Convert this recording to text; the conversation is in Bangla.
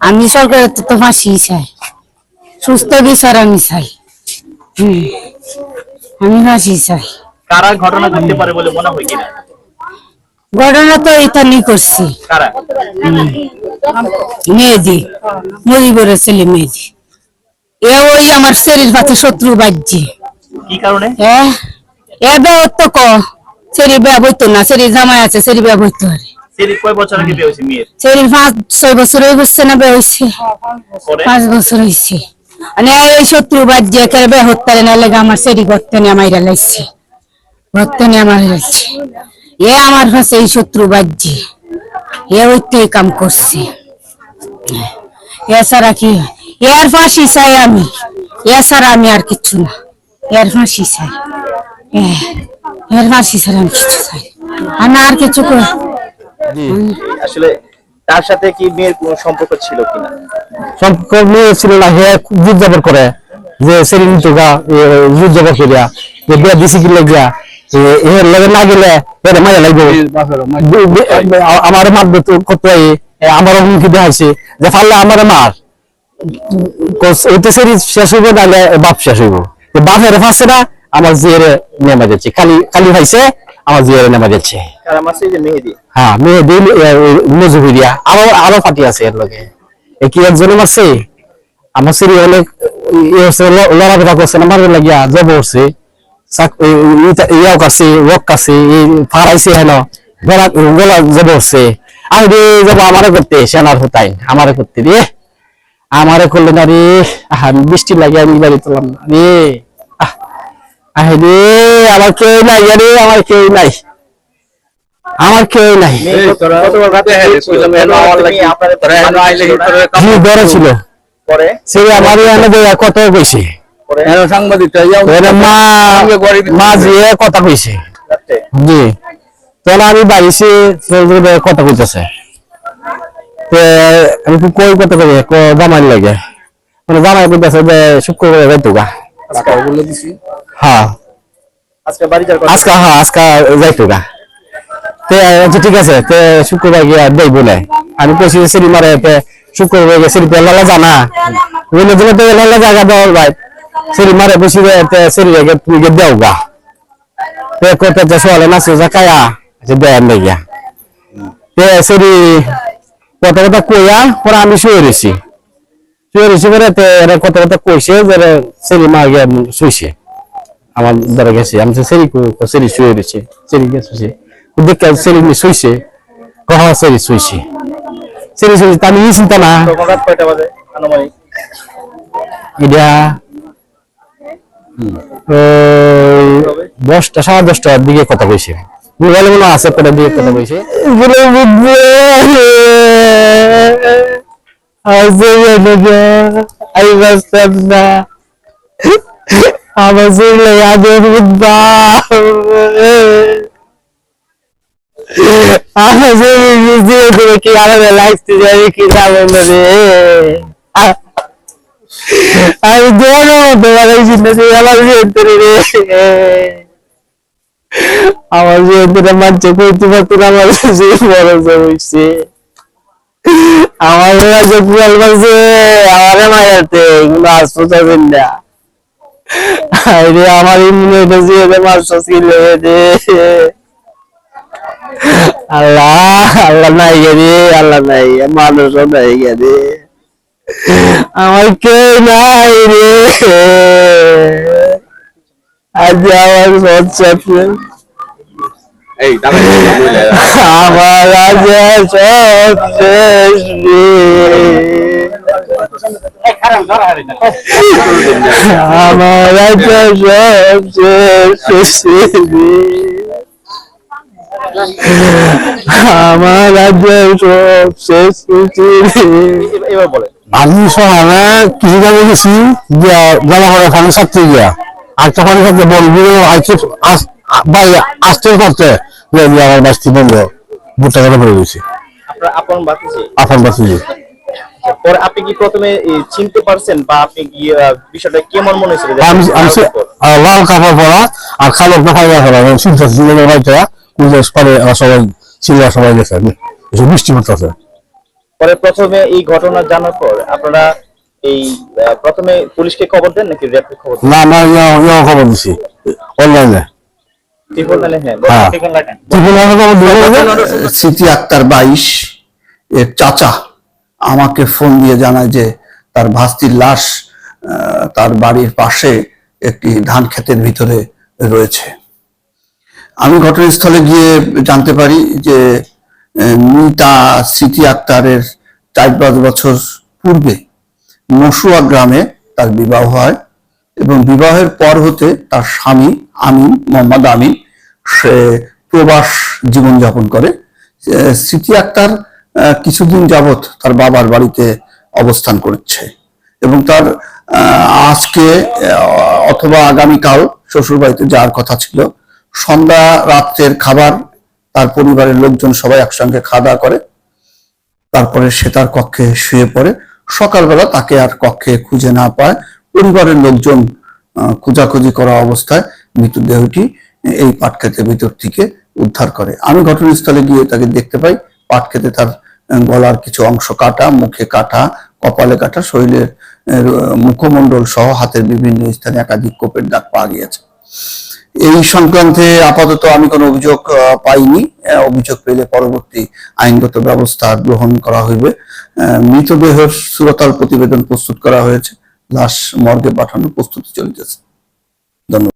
আমি সরকারের তো ফাঁসি চাই। সুস্থ বিচার আমি চাই। হুম। আমি ফাঁসি চাই। কারা ঘটনা ঘটতে পারে বলে মনে হয় কিনা? ঘটনা তো এটা করছি। মেয়েদি মরিবরের ছেলে মেয়েদি। এ ওই আমার শরীর পাতে শত্রু বাজ্যে। কি কারণে? এ এ বেয়া তো ক বেয়া না সেরি জামাই আছে সেরি বেয়া বইতো কয় বছর আগে বিয়ে হয়েছে মেয়ের? সেরি পাঁচ ছয় বছর হয়ে গেছে না বেয়া হয়েছে? পাঁচ বছর হয়েছে। মানে এই শত্রু বাজ্যে একেবারে বেয়া হত্যারে না লেগে আমার সেরি গর্তে নিয়ে মাইরা লাগছে গর্তে নিয়ে আমার লাগছে এ আমার কাছে এই শত্রু বাজ্যে এ ওইটাই কাম করছে। এছাড়া কি? এর ফাঁসি চাই আমি। এছাড়া আমি আর কিচ্ছু না। এর ফাঁসি চাই। এর ফাঁসি ছাড়া আমি কিছু চাই না আর কিছু কর আসলে তার সাথে কি মেয়ের কোনো সম্পর্ক ছিল কিনা? সম্পর্ক মেয়ে ছিল না হে যুদ্ধ জবর করে। যে যুদ্ধ জবর করিয়া যে বিয়া দিছি কি লাগিয়া এ লাগে না গেলে এর মায়া লাগবে। বি- বি- আ- আমার মারবে তো কত আমার হুমকি দেখাইছে যে পারলে আমার মার। ওইটা সেরি শেষ হইব নাহলে বাপ শেষ হইব। বাপের ফাঁসে না আমার জিয়ারে নেমা যাচ্ছে খালি খালি ভাইছে আমার জিয়ারে নেমা কারা মাসে মেহেদি। হ্যাঁ মজুরিয়া আরও আরও পার্টি আছে এর লগে। কি একজনে মারছে? আমার সিরি অনেক লড়াফেরা করছে না মারবে লাগিয়া জব করছে। ইয়াও কাছে কাছে হেন গলা গলা জব করছে। আমি রে যাব আমারে করতে সেনার হতাই আমারে করতে রে আমারে করলে না রে বৃষ্টি লাগে আমি বাড়ি তোলাম না। রে আহ, আহে রে আমার কেউ নাই রে আমার কেউ নাই। আমার কেউ নাই। বড় ছিল? পরে? সে আমার এনে দেয়া কত কইছে। মা জিয়ে কথা কইছে। জি। তখন আমি বাড়িছি কথা কইতেছে। তে আমি কই কথা কই জামাই লাগে। মানে জামাই কইতেছে শুক্রবার যাইতো গা। আজকে হ্যাঁ। আজকে বাড়ি যাওয়ার কথা? আজকা হ্যাঁ আজকা যাইতো গা। তে আচ্ছা ঠিক আছে। তে শুক্রবার গিয়া দেই বলে আমি কইছি সিরি মারে তে শুক্রবার গিয়ে সিরি পেলালা জানা বলে দিলে তো পেলালা জায়গা দাও ভাই। সিরি মারে বসি দে তে সিরি গিয়ে তুমি গিয়ে দেও গা। তে কোতে তে সোয়ালে না সে জাকায়া যে দেন নাই গিয়া। তে সিরি কথা কথা কইয়া পরে আমি শুয়ে রইছি। শুয়ে রইছি পরে তে কথা কইছে যে সিরি মা গিয়া শুইছে। আমার ধরে গেছে। আমি তো সেরি সেরি শুয়ে রয়েছে। সেরি গেছে দেখে সেরি শুইছে। কহ সেরি শুইছে। সেরি শুইছে তা আমি চিন্তা না। এটা দশটা সাড়ে দশটার দিকে কথা কইছে। মোবাইল মনে আছে কটার দিকে কথা কইছে। শরীরে আগে বুদ্ধা দিয়ে করে কি আলাদা লাগতে কি যাবে আমি দোনো তোমার এই চিন্তা আমার ভিতরে রে আমার ভিতরে মানছে কইতে পারতো না আমার যে বড় হইছে আমার কাছে কুয়াল মারছে আমারে মায়াতে এগুলো আসতে যাবেন না। আরে আমার ইমুনে দিয়ে দে মারছে ছিল রে আল্লাহ আল্লাহ নাই রে আল্লাহ নাই মানুষ নাই রে। আমার কেউ নাই রে। আজ আমার এই আমার আজ সব শেষ রে আমার আমার আজ সব শেষ রে এবার বলেন আমি কিছু গেছি গিয়া জমা করে ওখানে সাথে গিয়া আর তখন সাথে বলবি ভাই আসতে করতে আমার বাস্তি বন্ধ করে পড়ে গেছি আপন আপন পরে আপনি কি প্রথমে চিনতে পারছেন বা আপনি কি বিষয়টা কেমন মনে হয়েছিল লাল কাপড় পরা আর কালো বাড়িতে পারে সবাই ছিল সবাই গেছে। বৃষ্টি পরে প্রথমে এই ঘটনা জানার পর আপনারা এই প্রথমে পুলিশকে খবর দেন নাকি র্যাবকে খবর না আমরা ইয়া খবর দিছি। অনলাইনে। হ্যাঁ হ্যাঁ। ত্রিপুরা আক্তার বাইশ এর চাচা। আমাকে ফোন দিয়ে জানায় যে তার ভাস্তির লাশ তার বাড়ির পাশে একটি ধান ক্ষেতের ভিতরে রয়েছে। আমি ঘটনাস্থলে গিয়ে জানতে পারি যে মিতা স্মৃতি আক্তারের চার পাঁচ বছর পূর্বে মসুয়া গ্রামে তার বিবাহ হয় এবং বিবাহের পর হতে তার স্বামী আমিন, মোহাম্মদ আমিন, সে প্রবাস জীবনযাপন করে। স্মৃতি আক্তার কিছুদিন যাবত তার বাবার বাড়িতে অবস্থান করছে এবং তার আজকে অথবা আগামীকাল শ্বশুর বাড়িতে যাওয়ার কথা ছিল। সন্ধ্যা রাত্রের খাবার তার পরিবারের লোকজন সবাই একসঙ্গে খাওয়া দাওয়া করে। তারপরে সে তার কক্ষে শুয়ে পড়ে। সকালবেলা তাকে আর কক্ষে খুঁজে না পায়। পরিবারের লোকজন খোঁজাখুঁজি করা অবস্থায় মৃতদেহটি এই পাটক্ষেতের ভিতর থেকে উদ্ধার করে। আমি ঘটনাস্থলে গিয়ে তাকে দেখতে পাই। পাটক্ষেতে তার গলার কিছু অংশ কাটা মুখে কাটা কপালে কাটা শরীরের মুখমণ্ডল সহ হাতের বিভিন্ন স্থানে একাধিক কোপের দাগ পাওয়া গিয়েছে। এই সংক্রান্তে আপাতত আমি কোনো অভিযোগ পাইনি। অভিযোগ পেলে পরবর্তী আইনগত ব্যবস্থা গ্রহণ করা হইবে। আহ, মৃতদেহের সুরতাল প্রতিবেদন প্রস্তুত করা হয়েছে। লাশ মর্গে পাঠানোর প্রস্তুতি চলিতেছে। ধন্যবাদ।